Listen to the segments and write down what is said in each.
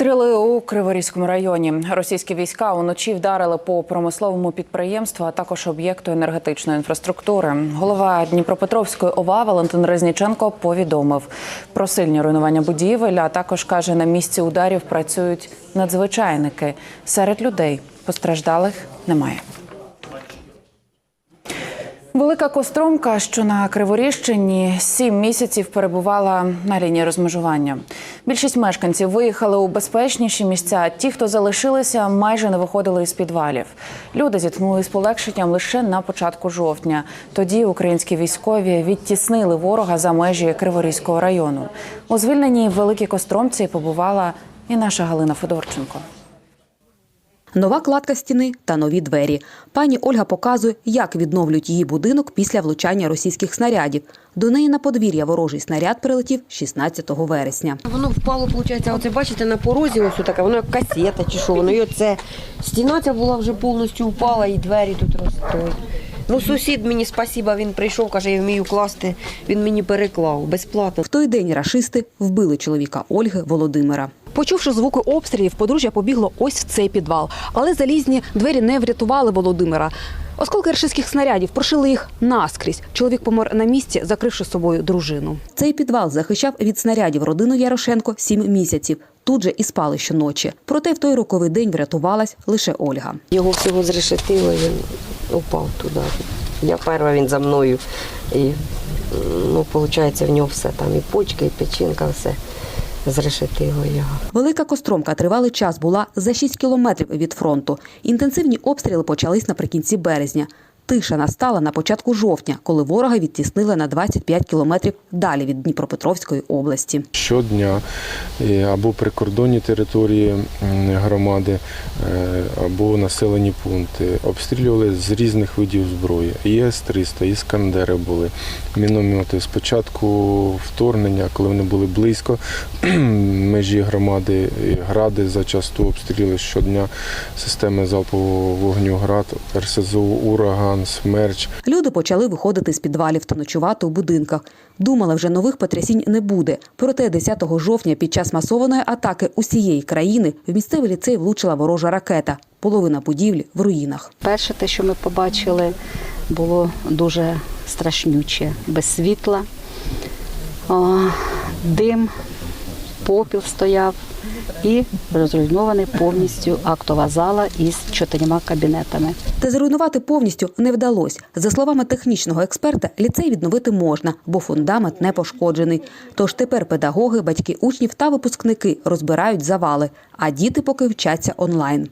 Обстріли у Криворізькому районі. Російські війська уночі вдарили по промисловому підприємству, а також об'єкту енергетичної інфраструктури. Голова Дніпропетровської ОВА Валентин Резніченко повідомив про сильні руйнування будівель. А також каже, на місці ударів працюють надзвичайники. Серед людей постраждалих немає. Велика Костромка, що на Криворіжчині, сім місяців перебувала на лінії розмежування. Більшість мешканців виїхали у безпечніші місця. Ті, хто залишилися, майже не виходили із підвалів. Люди зіткнулися з полегшенням лише на початку жовтня. Тоді українські військові відтіснили ворога за межі Криворізького району. У звільненій Великій Костромці побувала і наша Галина Федорченко. Нова кладка стіни та нові двері. Пані Ольга показує, як відновлюють її будинок після влучання російських снарядів. До неї на подвір'я ворожий снаряд прилетів 16 вересня. Воно впало, виходить, оце бачите, на порозі ось така, воно як касета чи що, воно і оце. Стіна ця була вже повністю впала і двері тут ростуть. Ну, сусід мені спасіба, він прийшов, каже, я вмію класти, він мені переклав безплатно. В той день рашисти вбили чоловіка Ольги Володимира. Почувши звуки обстрілів, подружжя побігло ось в цей підвал. Але залізні двері не врятували Володимира. Оскільки рашистських снарядів прошили їх наскрізь. Чоловік помер на місці, закривши собою дружину. Цей підвал захищав від снарядів родину Ярошенко сім місяців. Тут же і спали щоночі. Проте в той роковий день врятувалась лише Ольга. Його всього зрешетило, він упав туди. Я перша, він за мною. І, ну, виходить, в нього все там, і почки, і печінка, все зрешетило його. Велика Костромка тривалий час була за 6 кілометрів від фронту. Інтенсивні обстріли почались наприкінці березня. Тиша настала на початку жовтня, коли ворога відтіснили на 25 кілометрів далі від Дніпропетровської області. щодня е, або прикордонні території громади, е, або населені пункти обстрілювали з різних видів зброї. ЄС-300, іскандери були, міномети. Спочатку вторгнення, коли вони були близько межі громади, гради зачасту обстріли щодня системи залпового вогню град, РСЗО Ураган, Смерч. Люди почали виходити з підвалів та ночувати у будинках. Думали, вже нових потрясінь не буде. Проте 10 жовтня під час масованої атаки усієї країни в місцевий ліцей влучила ворожа ракета. Половина будівлі в руїнах. Перше, те, що ми побачили, було дуже страшнюче, без світла, О, дим, попіл стояв і розруйнований повністю актова зала із чотирма кабінетами. Та зруйнувати повністю не вдалося. За словами технічного експерта, ліцей відновити можна, бо фундамент не пошкоджений. Тож тепер педагоги, батьки учнів та випускники розбирають завали, а діти поки вчаться онлайн.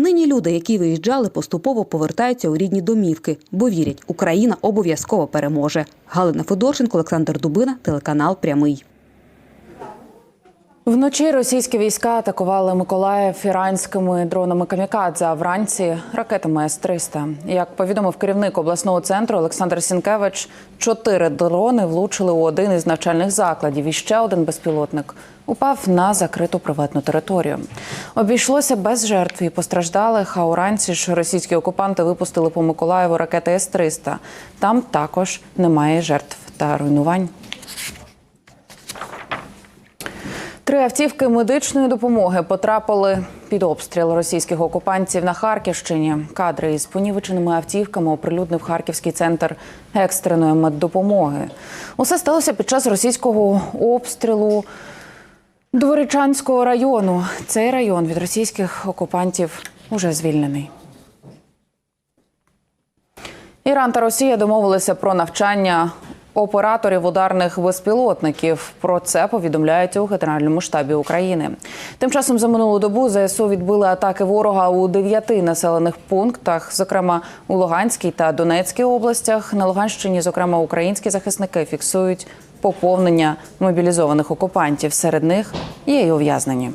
Нині люди, які виїжджали, поступово повертаються у рідні домівки, бо вірять, Україна обов'язково переможе. Галина Федорченко, Олександр Дубина, телеканал Прямий. Вночі російські війська атакували Миколаїв іранськими дронами камікадзе, а вранці ракетами С-300. Як повідомив керівник обласного центру Олександр Сінкевич, чотири дрони влучили у один із навчальних закладів. І ще один безпілотник упав на закриту приватну територію. Обійшлося без жертв і постраждалих. А уранці ж російські окупанти випустили по Миколаєву ракети С-300. Там також немає жертв та руйнувань. Три автівки медичної допомоги потрапили під обстріл російських окупантів на Харківщині. Кадри із понівеченими автівками оприлюднив Харківський центр екстреної меддопомоги. Усе сталося під час російського обстрілу Дворичанського району. Цей район від російських окупантів уже звільнений. Іран та Росія домовилися про навчання операторів ударних безпілотників. Про це повідомляють у Генеральному штабі України. Тим часом за минулу добу ЗСУ відбили атаки ворога у дев'яти населених пунктах, зокрема у Луганській та Донецькій областях. На Луганщині, зокрема, українські захисники фіксують поповнення мобілізованих окупантів. Серед них є й ув'язнені.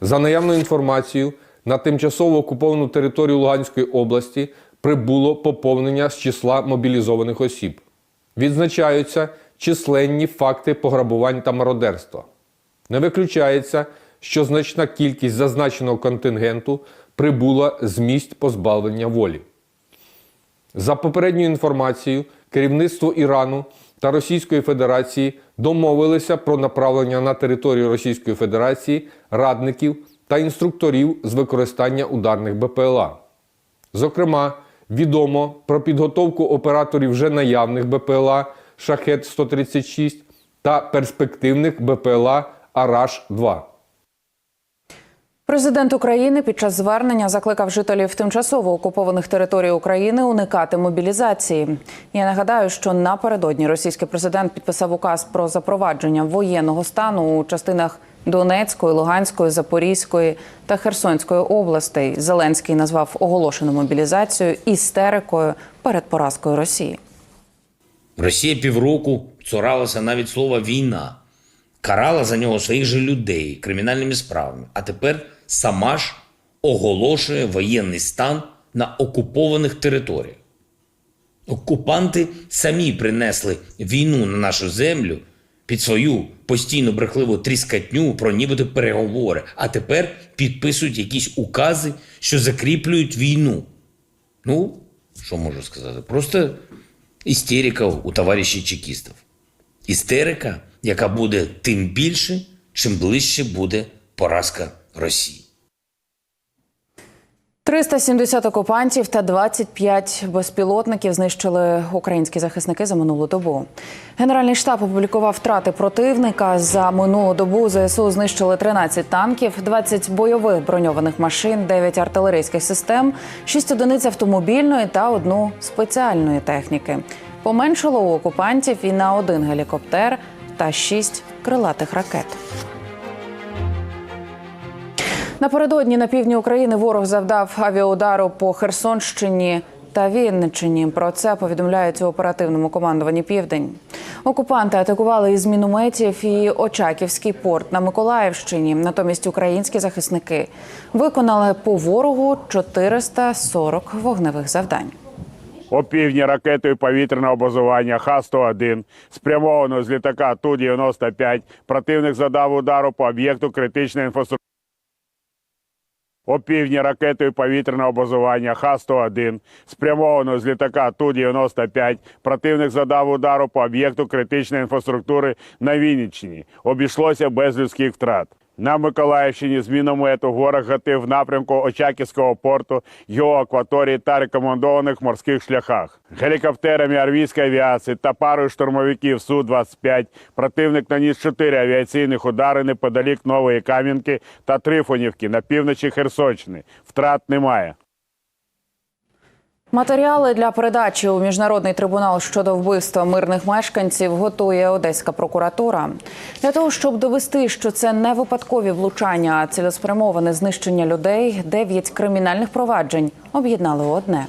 За наявною інформацією, на тимчасово окуповану територію Луганської області прибуло поповнення з числа мобілізованих осіб. Відзначаються численні факти пограбувань та мародерства. Не виключається, що значна кількість зазначеного контингенту прибула з місць позбавлення волі. За попередньою інформацією, керівництво Ірану та Російської Федерації домовилися про направлення на територію Російської Федерації радників та інструкторів з використання ударних БПЛА. Зокрема, відомо про підготовку операторів вже наявних БПЛА Шахет 136 та перспективних БПЛА Араш 2 Президент України під час звернення закликав жителів тимчасово окупованих територій України уникати мобілізації. Я нагадаю, що напередодні російський президент підписав указ про запровадження воєнного стану у частинах Донецької, Луганської, Запорізької та Херсонської областей. Зеленський назвав оголошену мобілізацію істерикою перед поразкою Росії. Росія півроку цуралася навіть слова війна, карала за нього своїх же людей кримінальними справами, а тепер сама ж оголошує воєнний стан на окупованих територіях. Окупанти самі принесли війну на нашу землю під свою постійну брехливу тріскатню про нібито переговори, а тепер підписують якісь укази, що закріплюють війну. Ну, що можу сказати? Просто істерика у товариші чекістів. Істерика, яка буде тим більше, чим ближче буде поразка Росії. 370 окупантів та 25 безпілотників знищили українські захисники за минулу добу. Генеральний штаб опублікував втрати противника. За минулу добу ЗСУ знищили 13 танків, 20 бойових броньованих машин, 9 артилерійських систем, 6 одиниць автомобільної та одну спеціальної техніки. Поменшило у окупантів і на один гелікоптер та 6 крилатих ракет. Напередодні на півдні України ворог завдав авіаудару по Херсонщині та Вінниччині. Про це повідомляють у оперативному командуванні Південь. Окупанти атакували із мінометів і Очаківський порт на Миколаївщині. Натомість українські захисники виконали по ворогу 440 вогневих завдань. Опівдні ракетою повітряного базування Х-101 спрямовано з літака Ту-95. Противник задав удару по об'єкту критичної інфраструктури. Опівдні ракетою повітряного базування Х-101 спрямовано з літака Ту-95. Противник задав удару по об'єкту критичної інфраструктури на Вінниччині. Обійшлося без людських втрат. На Миколаївщині з міномету ворог гатив в напрямку Очаківського порту, його акваторії та рекомендованих морських шляхах. Гелікоптерами армійської авіації та парою штурмовиків Су-25 противник наніс чотири авіаційних удари неподалік Нової Кам'янки та Трифонівки на півночі Херсонщини. Втрат немає. Матеріали для передачі у міжнародний трибунал щодо вбивства мирних мешканців готує Одеська прокуратура для того, щоб довести, що це не випадкові влучання, а цілеспрямоване знищення людей. Дев'ять кримінальних проваджень об'єднали одне.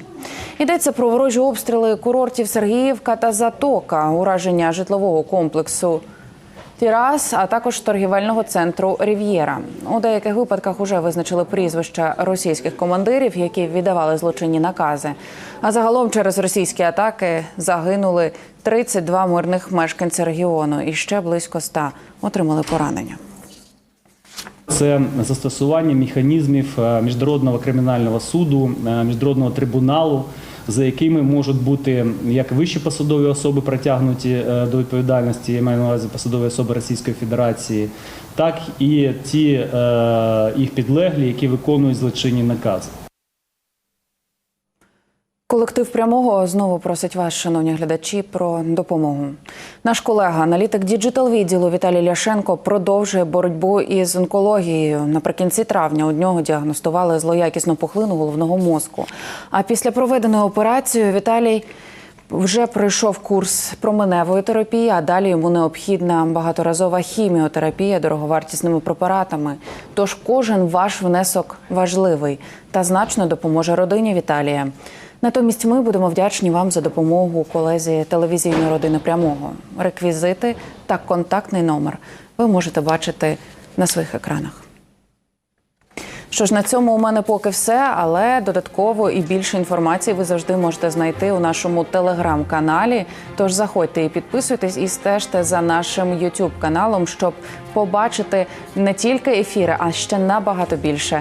Йдеться про ворожі обстріли курортів Сергіївка та Затока, ураження житлового комплексу Тірас, а також торгівельного центру Рів'єра. У деяких випадках уже визначили прізвища російських командирів, які віддавали злочинні накази. А загалом через російські атаки загинули 32 мирних мешканців регіону, і ще близько 100 отримали поранення. Це застосування механізмів е, міжнародного кримінального суду, е, міжнародного трибуналу, за якими можуть бути як вищі посадові особи притягнуті е, до відповідальності, я маю на увазі посадові особи Російської Федерації, так і ті е, їх підлеглі, які виконують злочинні накази. Колектив прямого знову просить вас, шановні глядачі, про допомогу. Наш колега, аналітик діджитал відділу Віталій Ляшенко, продовжує боротьбу із онкологією. Наприкінці травня у нього діагностували злоякісну пухлину головного мозку. А після проведеної операції Віталій вже пройшов курс променевої терапії, а далі йому необхідна багаторазова хіміотерапія дороговартісними препаратами. Тож кожен ваш внесок важливий та значно допоможе родині Віталія. Натомість ми будемо вдячні вам за допомогу колезі телевізійної родини прямого. Реквізити та контактний номер ви можете бачити на своїх екранах. Що ж, на цьому у мене поки все, але додатково і більше інформації ви завжди можете знайти у нашому телеграм-каналі. Тож заходьте і підписуйтесь, і стежте за нашим youtube каналом, щоб побачити не тільки ефіри, а ще набагато більше